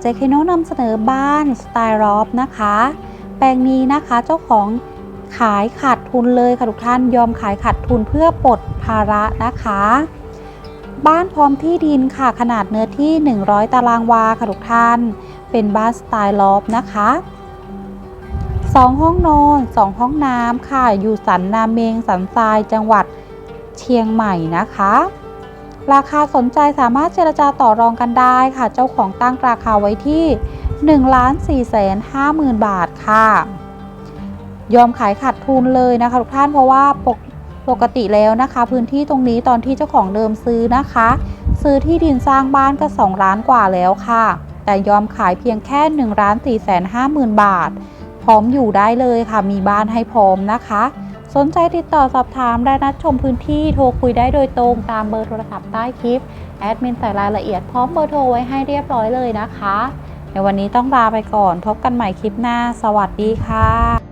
เจคโนนำเสนอบ้านสไตล์รอฟนะคะ แปลงนี้นะคะเจ้าของขายขาดทุนเลยค่ะทุกท่านยอมขายขาดทุนเพื่อปลดภาระนะคะ บ้านพร้อมที่ดินค่ะขนาดเนื้อที่ 100 ตารางวาค่ะทุกท่าน เป็นบ้านสไตล์ลอฟนะคะ 2 ห้องนอน 2 ห้องน้ำค่ะ อยู่สันนาเมงสันทรายจังหวัดเชียงใหม่นะคะ ราคาสนใจสามารถเจรจาต่อรองกันได้ค่ะ เจ้าของตั้งราคาไว้ที่1ล้าน4แสน5หมื่นบาทค่ะ ยอมขายขาดทุนเลยนะคะทุกท่านเพราะว่าปกปกติแล้วนะคะ พื้นที่ตรงนี้ตอนที่เจ้าของเดิมซื้อนะคะ ซื้อที่ดินสร้างบ้านก็ 2 ล้านกว่าแล้วค่ะ แต่ยอมขายเพียงแค่1ล้าน4แสน5หมื่นบาท พร้อมอยู่ได้เลยค่ะ มีบ้านให้พร้อมนะคะ สนใจติดต่อสอบถามและนัดชมพื้นที่โทรคุยได้โดยตรงตามเบอร์โทรศัพท์ใต้คลิป แอดมินใส่รายละเอียดพร้อมเบอร์โทรไว้ให้เรียบร้อยเลยนะคะ ในวันนี้ต้องลาไปก่อน พบกันใหม่คลิปหน้า สวัสดีค่ะ